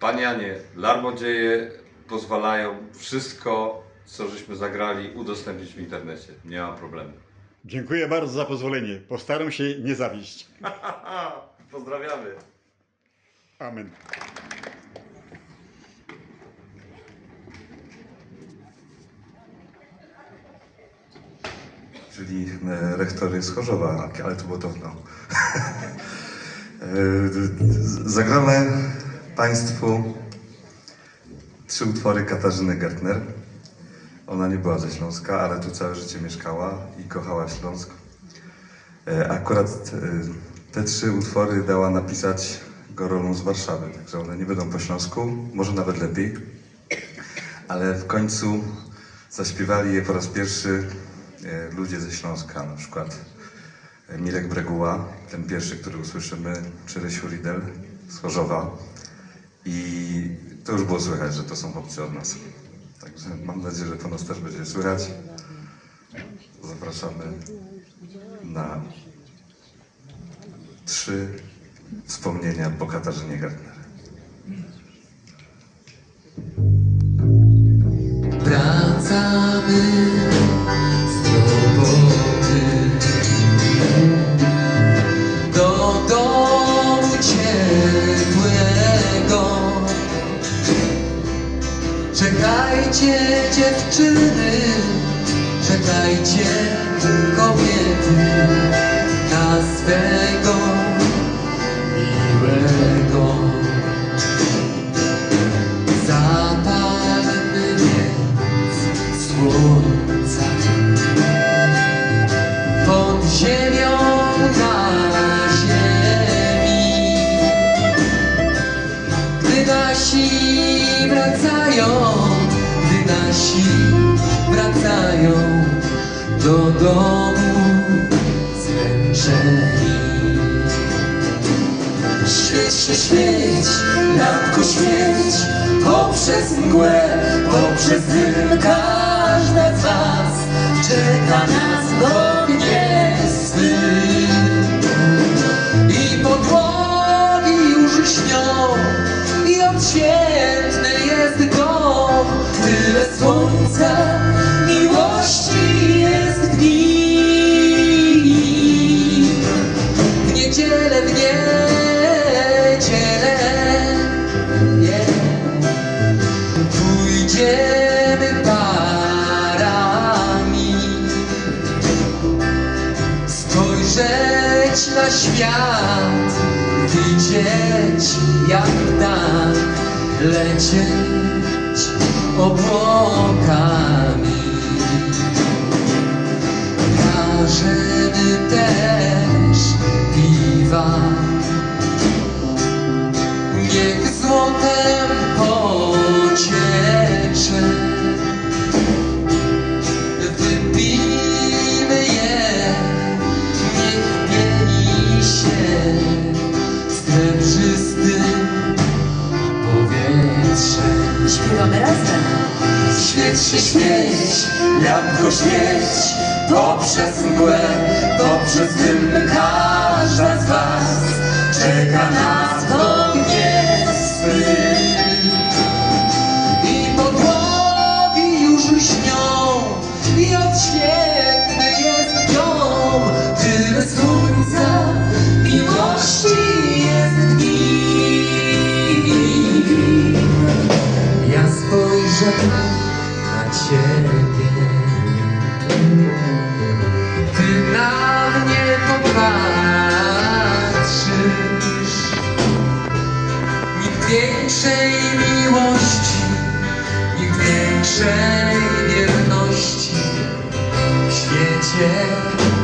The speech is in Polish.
Panie Janie, Larmodzieje pozwalają wszystko, co żeśmy zagrali, udostępnić w internecie. Nie ma problemu. Dziękuję bardzo za pozwolenie. Postaram się nie zawieść. Pozdrawiamy. Amen. czyli e, rektory z Chorzowa, ale to było dawno. E, Zagramy Państwu trzy utwory Katarzyny Gertner. Ona nie była ze Śląska, ale tu całe życie mieszkała i kochała Śląsk. E, Akurat e, te trzy utwory dała napisać Gorolą z Warszawy, także one nie będą po śląsku, może nawet lepiej ale w końcu zaśpiewali je po raz pierwszy e, ludzie ze Śląska, na przykład Mirek Breguła, ten pierwszy, który usłyszymy, czy Rysiu Ridel z Chorzowa. I to już było słychać, że to są chłopcy od nas. Także mam nadzieję, że po nas też będzie słychać. Zapraszamy na trzy wspomnienia po Katarzynie Gardner. Dziewczyny, czekajcie nasi wracają do domu zmęczeni. Świeć się świeć, lampko świeć Poprzez mgłę, poprzez dym Każda z was czeka nas w na świat Widzieć jak tak Lecieć obłokami Świeć się świeć, lampko świeć Poprzez mgłę, poprzez dym Każda z was czeka nas większej miłości Nikt większej wierności W świecie